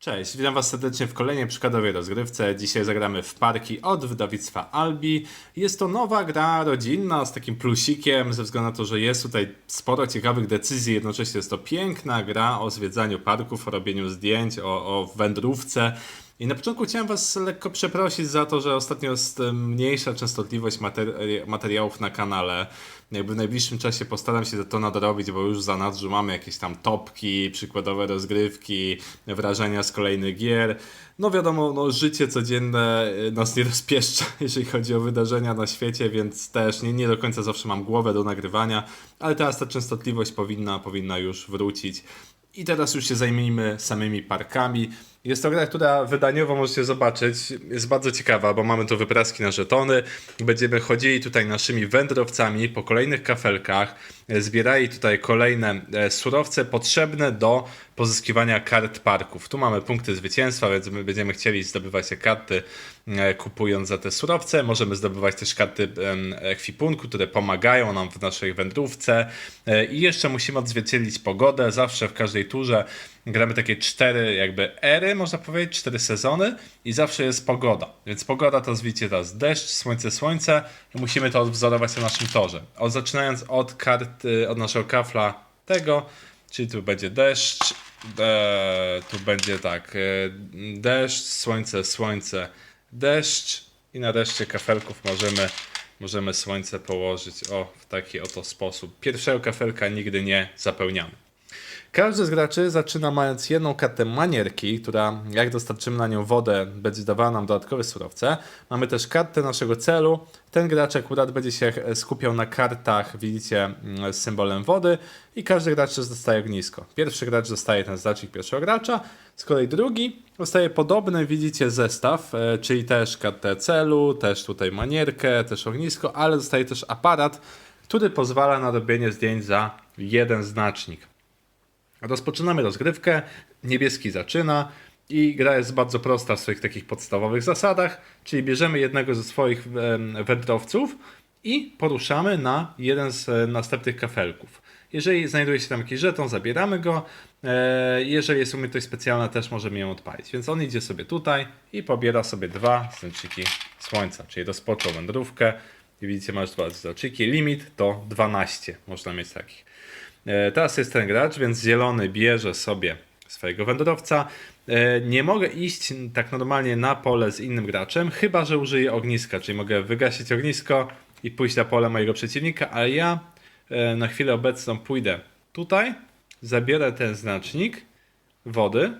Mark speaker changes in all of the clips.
Speaker 1: Cześć, witam Was serdecznie w kolejnej przykładowej rozgrywce. Dzisiaj zagramy w parki od wydawnictwa Albi. Jest to nowa gra rodzinna z takim plusikiem, ze względu na to, że jest tutaj sporo ciekawych decyzji. Jednocześnie jest to piękna gra o zwiedzaniu parków, o robieniu zdjęć, o, o wędrówce. I na początku chciałem Was lekko przeprosić za to, że ostatnio jest e, mniejsza częstotliwość materi- materiałów na kanale. Jakby w najbliższym czasie postaram się to nadrobić, bo już za nadrzu mamy jakieś tam topki, przykładowe rozgrywki, wrażenia z kolejnych gier. No wiadomo, no, życie codzienne e, nas nie rozpieszcza, jeżeli chodzi o wydarzenia na świecie, więc też nie, nie do końca zawsze mam głowę do nagrywania, ale teraz ta częstotliwość powinna, powinna już wrócić. I teraz już się zajmijmy samymi parkami. Jest to gra, która wydaniowo możecie zobaczyć, jest bardzo ciekawa, bo mamy tu wypraski na żetony. Będziemy chodzili tutaj naszymi wędrowcami po kolejnych kafelkach, e, zbierali tutaj kolejne e, surowce potrzebne do pozyskiwania kart parków. Tu mamy punkty zwycięstwa, więc my będziemy chcieli zdobywać te karty e, kupując za te surowce. Możemy zdobywać też karty ekwipunku, które pomagają nam w naszej wędrówce. I jeszcze musimy odzwierciedlić pogodę. Zawsze w każdej turze gramy takie cztery jakby ery, można powiedzieć, cztery sezony i zawsze jest pogoda. Więc pogoda to widzicie teraz deszcz, słońce, słońce i musimy to odwzorować na naszym torze. O, zaczynając od kart, y, od naszego kafla tego, czyli tu będzie deszcz, tu będzie tak, e, deszcz, słońce, słońce, deszcz i na reszcie kafelków możemy możemy słońce położyć o w taki oto sposób. Pierwszego kafelka nigdy nie zapełniamy. Każdy z graczy zaczyna mając jedną kartę manierki, która jak dostarczymy na nią wodę, będzie dawała nam dodatkowe surowce. Mamy też kartę naszego celu. Ten gracz akurat będzie się skupiał na kartach, widzicie, mm, z symbolem wody i każdy gracz dostaje ognisko. Pierwszy gracz dostaje ten znacznik pierwszego gracza, z kolei drugi dostaje podobny, widzicie, zestaw, e, czyli też kartę celu, też tutaj manierkę, też ognisko, ale dostaje też aparat, który pozwala na robienie zdjęć za jeden znacznik. Rozpoczynamy rozgrywkę, niebieski zaczyna i gra jest bardzo prosta w swoich takich podstawowych zasadach, czyli bierzemy jednego ze swoich wędrowców i poruszamy na jeden z e, następnych kafelków. Jeżeli znajduje się tam jakiś żeton, zabieramy go. E, Jeżeli jest umiejętność specjalna, też możemy ją odpalić. Więc on idzie sobie tutaj i pobiera sobie dwa znaczniki słońca, czyli rozpoczął wędrówkę. I widzicie, masz dwa znaczniki. Limit to 12, można mieć takich. E, Teraz jest ten gracz, więc zielony bierze sobie swojego wędrowca. E, Nie mogę iść tak normalnie na pole z innym graczem, chyba że użyję ogniska, czyli mogę wygasić ognisko i pójść na pole mojego przeciwnika, ale ja e, na chwilę obecną pójdę tutaj, zabiorę ten znacznik wody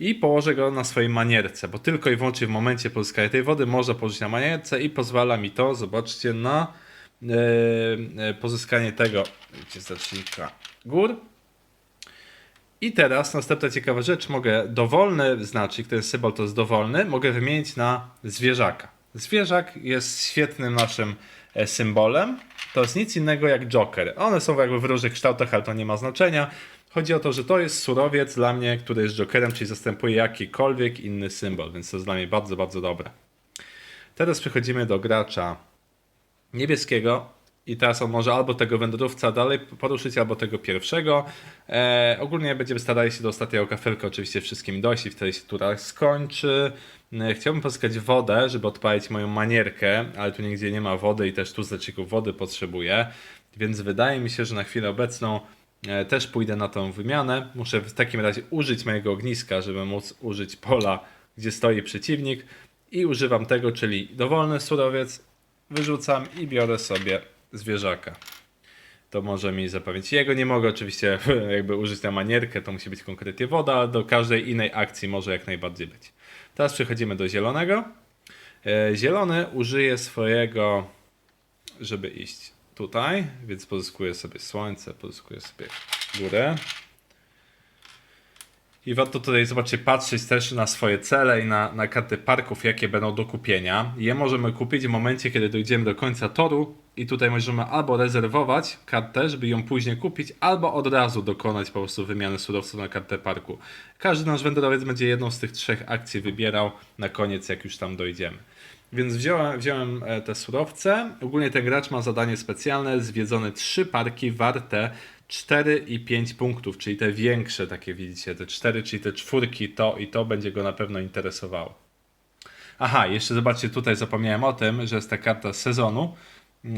Speaker 1: i położę go na swojej manierce, bo tylko i wyłącznie w momencie pozyskania tej wody można położyć na manierce i pozwala mi to, zobaczcie, na pozyskanie tego widzicie, znacznika gór. I teraz następna ciekawa rzecz, mogę dowolny znacznik, ten symbol to jest dowolny, mogę wymienić na zwierzaka. Zwierzak jest świetnym naszym e, symbolem. To jest nic innego jak Joker. One są jakby w różnych kształtach, ale to nie ma znaczenia. Chodzi o to, że to jest surowiec dla mnie, który jest Jokerem, czyli zastępuje jakikolwiek inny symbol, więc to jest dla mnie bardzo, bardzo dobre. Teraz przechodzimy do gracza niebieskiego i teraz on może albo tego wędrówca dalej poruszyć, albo tego pierwszego. E, ogólnie będziemy starali się do ostatniego kafelka oczywiście wszystkim dojść i wtedy się tura skończy. E, chciałbym pozyskać wodę, żeby odpalić moją manierkę, ale tu nigdzie nie ma wody i też tu zacików wody potrzebuję, więc wydaje mi się, że na chwilę obecną e, też pójdę na tą wymianę. Muszę w takim razie użyć mojego ogniska, żeby móc użyć pola, gdzie stoi przeciwnik i używam tego, czyli dowolny surowiec, wyrzucam i biorę sobie zwierzaka. To może mi zapewnić. Jego nie mogę oczywiście jakby użyć na manierkę, to musi być konkretnie woda, do każdej innej akcji może jak najbardziej być. Teraz przechodzimy do zielonego. E, Zielony użyje swojego, żeby iść tutaj, więc pozyskuję sobie słońce, pozyskuję sobie górę. I warto tutaj, zobaczcie, patrzeć też na swoje cele i na, na karty parków, jakie będą do kupienia. Je możemy kupić w momencie, kiedy dojdziemy do końca toru i tutaj możemy albo rezerwować kartę, żeby ją później kupić, albo od razu dokonać po prostu wymiany surowców na kartę parku. Każdy nasz wędrowiec będzie jedną z tych trzech akcji wybierał na koniec, jak już tam dojdziemy. Więc wziąłem, wziąłem te surowce. Ogólnie ten gracz ma zadanie specjalne, zwiedzone trzy parki warte 4 i 5 punktów, czyli te większe takie widzicie, te 4, czyli te czwórki, to i to będzie go na pewno interesowało. Aha, jeszcze zobaczcie, tutaj zapomniałem o tym, że jest ta karta sezonu.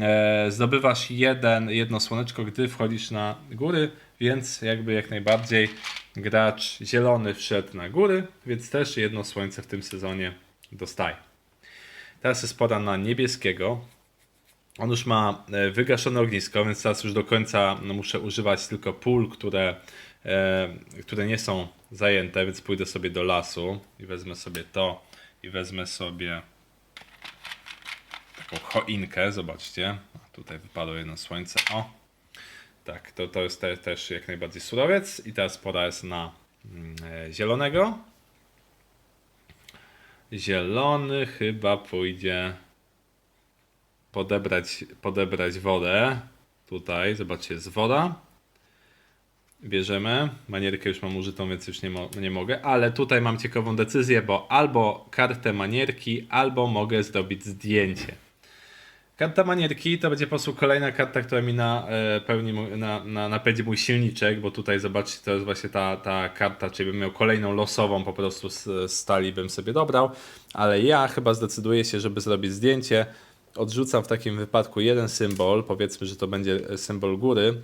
Speaker 1: E, zdobywasz jeden, jedno słoneczko, gdy wchodzisz na góry, więc jakby jak najbardziej gracz zielony wszedł na góry, więc też jedno słońce w tym sezonie dostaje. Teraz jest pora na niebieskiego. On już ma e, wygaszone ognisko, więc teraz już do końca no, muszę używać tylko pól, które, e, które nie są zajęte, więc pójdę sobie do lasu i wezmę sobie to i wezmę sobie taką choinkę, zobaczcie. Tutaj wypadło jedno słońce. O, tak, to, to jest te, też jak najbardziej surowiec. I teraz pora jest na mm, e, zielonego. Zielony chyba pójdzie podebrać, podebrać wodę. Tutaj, zobaczcie, jest woda. Bierzemy. Manierkę już mam użytą, więc już nie, mo- nie mogę. Ale tutaj mam ciekawą decyzję, bo albo kartę manierki, albo mogę zrobić zdjęcie. Karta manierki to będzie po prostu kolejna karta, która mi na, e, pełni, na, na, mój silniczek, bo tutaj zobaczcie, to jest właśnie ta, ta karta, czyli bym miał kolejną losową po prostu z stali bym sobie dobrał, ale ja chyba zdecyduję się, żeby zrobić zdjęcie. Odrzucam w takim wypadku jeden symbol, powiedzmy, że to będzie symbol góry,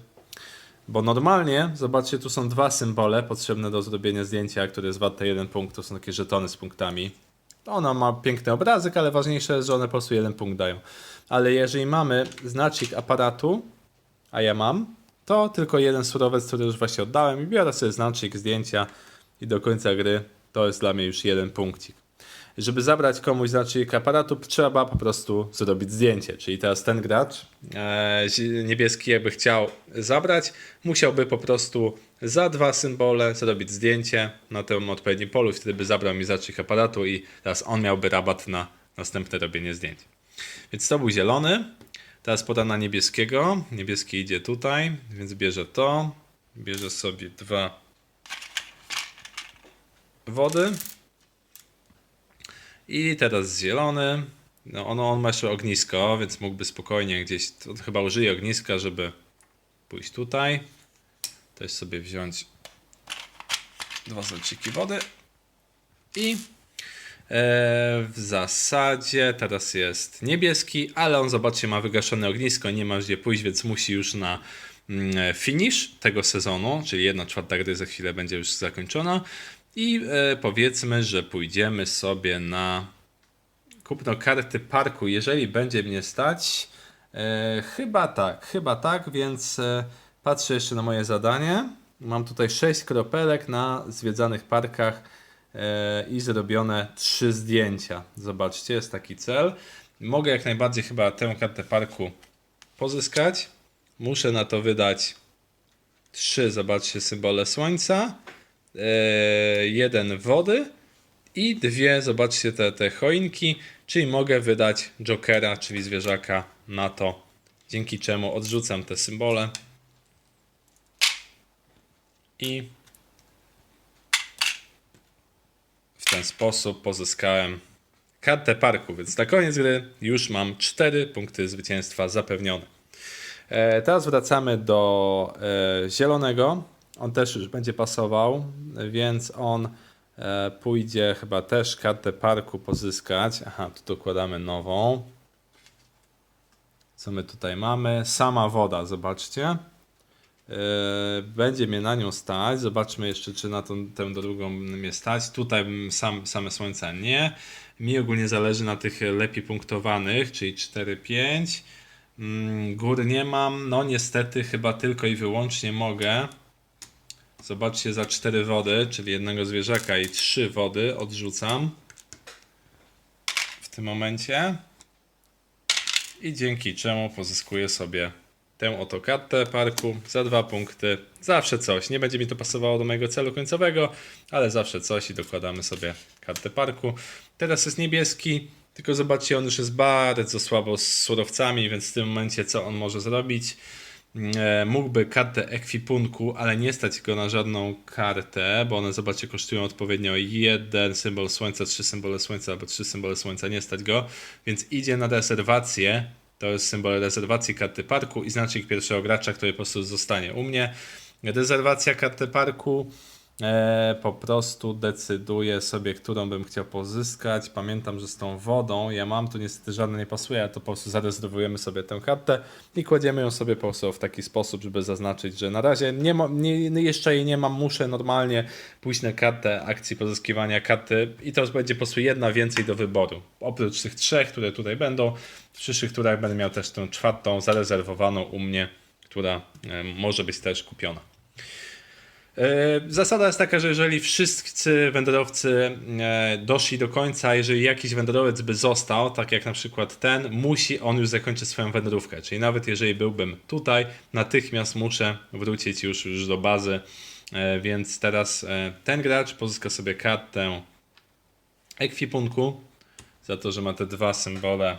Speaker 1: bo normalnie, zobaczcie, tu są dwa symbole potrzebne do zrobienia zdjęcia, które jest warte jeden punkt, to są takie żetony z punktami. Ona ma piękny obrazek, ale ważniejsze jest, że one po prostu jeden punkt dają. Ale jeżeli mamy znacznik aparatu, a ja mam, to tylko jeden surowiec, który już właśnie oddałem i biorę sobie znacznik zdjęcia i do końca gry to jest dla mnie już jeden punkcik. Żeby zabrać komuś znacznik aparatu, trzeba po prostu zrobić zdjęcie. Czyli teraz ten gracz e, niebieski, jakby chciał zabrać, musiałby po prostu za dwa symbole zrobić zdjęcie na tym odpowiednim polu, wtedy by zabrał mi znacznik aparatu i teraz on miałby rabat na następne robienie zdjęć. Więc to był zielony. Teraz poda na niebieskiego. Niebieski idzie tutaj, więc bierze to. Bierze sobie dwa wody. I teraz zielony. No on, on ma jeszcze ognisko, więc mógłby spokojnie gdzieś. To chyba użyje ogniska, żeby pójść tutaj. Też sobie wziąć dwa zalczyki wody. I e, w zasadzie teraz jest niebieski, ale on zobaczcie ma wygaszone ognisko, nie ma gdzie pójść, więc musi już na mm, finish tego sezonu, czyli jedna czwarta gry za chwilę będzie już zakończona. I e, powiedzmy, że pójdziemy sobie na kupno karty parku, jeżeli będzie mnie stać. E, chyba tak, chyba tak, więc e, patrzę jeszcze na moje zadanie. Mam tutaj 6 kropelek na zwiedzanych parkach i zrobione 3 zdjęcia. Zobaczcie, jest taki cel. Mogę jak najbardziej chyba tę kartę parku pozyskać. Muszę na to wydać 3, zobaczcie, symbole słońca, jeden wody i dwie, zobaczcie, te, te choinki, czyli mogę wydać jokera, czyli zwierzaka na to, dzięki czemu odrzucam te symbole i w ten sposób pozyskałem kartę parku, więc na koniec gry już mam 4 punkty zwycięstwa zapewnione. E, teraz wracamy do e, zielonego. On też już będzie pasował, więc on e, pójdzie chyba też kartę parku pozyskać. Aha, tu dokładamy nową. Co my tutaj mamy? Sama woda, zobaczcie. E, będzie mnie na nią stać. Zobaczmy jeszcze, czy na tą, tę drugą mnie stać. Tutaj sam, same słońca nie. Mi ogólnie zależy na tych lepiej punktowanych, czyli 4-5. Mm, Gór nie mam. No niestety chyba tylko i wyłącznie mogę. Zobaczcie za 4 wody, czyli jednego zwierzaka i 3 wody odrzucam w tym momencie. I dzięki czemu pozyskuję sobie tę oto kartę parku za dwa punkty. Zawsze coś. Nie będzie mi to pasowało do mojego celu końcowego, ale zawsze coś i dokładamy sobie kartę parku. Teraz jest niebieski, tylko zobaczcie, on już jest bardzo słabo z surowcami, więc w tym momencie co on może zrobić? E, mógłby kartę ekwipunku, ale nie stać go na żadną kartę, bo one, zobaczcie, kosztują odpowiednio jeden symbol słońca, trzy symbole słońca albo trzy symbole słońca, nie stać go, więc idzie na rezerwację To jest symbol rezerwacji karty parku i znacznik pierwszego gracza, który po prostu zostanie u mnie. Rezerwacja karty parku. E, po prostu decyduję sobie, którą bym chciał pozyskać. Pamiętam, że z tą wodą ja mam, tu niestety żadna nie pasuje, ale to po prostu zarezerwujemy sobie tę kartę i kładziemy ją sobie po prostu w taki sposób, żeby zaznaczyć, że na razie nie ma, nie, jeszcze jej nie mam, muszę normalnie pójść na kartę akcji pozyskiwania karty i to już będzie po prostu jedna więcej do wyboru. Oprócz tych trzech, które tutaj będą, w przyszłych turach będę miał też tę czwartą zarezerwowaną u mnie, która e, może być też kupiona. E, Zasada jest taka, że jeżeli wszyscy wędrowcy e, doszli do końca, jeżeli jakiś wędrowiec by został, tak jak na przykład ten, musi on już zakończyć swoją wędrówkę. Czyli nawet jeżeli byłbym tutaj, natychmiast muszę wrócić już, już do bazy. E, Więc teraz ten gracz pozyska sobie kartę ekwipunku za to, że ma te dwa symbole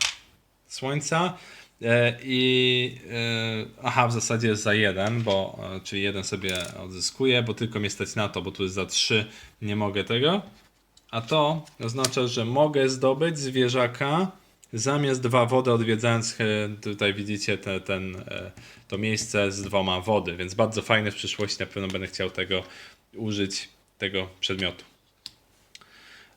Speaker 1: słońca. E, I e, aha, w zasadzie jest za jeden, bo e, czyli jeden sobie odzyskuję, bo tylko mnie stać na to, bo tu jest za trzy, nie mogę tego. A to oznacza, że mogę zdobyć zwierzaka zamiast dwa wody, odwiedzając tutaj widzicie te, ten, to miejsce z dwoma wody, więc bardzo fajne w przyszłości, na pewno będę chciał tego użyć, tego przedmiotu.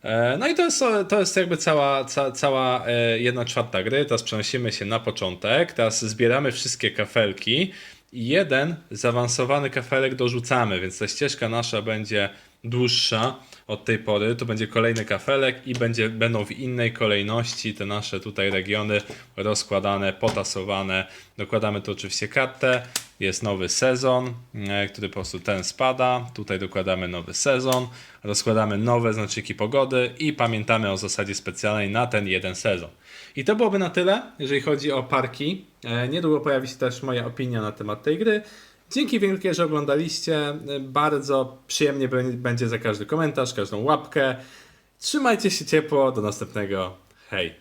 Speaker 1: E, No i to jest, to jest jakby cała, ca, cała e, jedna czwarta gry. Teraz przenosimy się na początek. Teraz zbieramy wszystkie kafelki i jeden zaawansowany kafelek dorzucamy, więc ta ścieżka nasza będzie dłuższa od tej pory. To będzie kolejny kafelek i będzie, będą w innej kolejności te nasze tutaj regiony rozkładane, potasowane. Dokładamy tu oczywiście kartę. Jest nowy sezon, e, który po prostu ten spada. Tutaj dokładamy nowy sezon, rozkładamy nowe znaczniki pogody i pamiętamy o zasadzie specjalnej na ten jeden sezon. I to byłoby na tyle, jeżeli chodzi o parki. E, Niedługo pojawi się też moja opinia na temat tej gry. Dzięki wielkie, że oglądaliście. Bardzo przyjemnie bę- będzie za każdy komentarz, każdą łapkę. Trzymajcie się ciepło. Do następnego. Hej.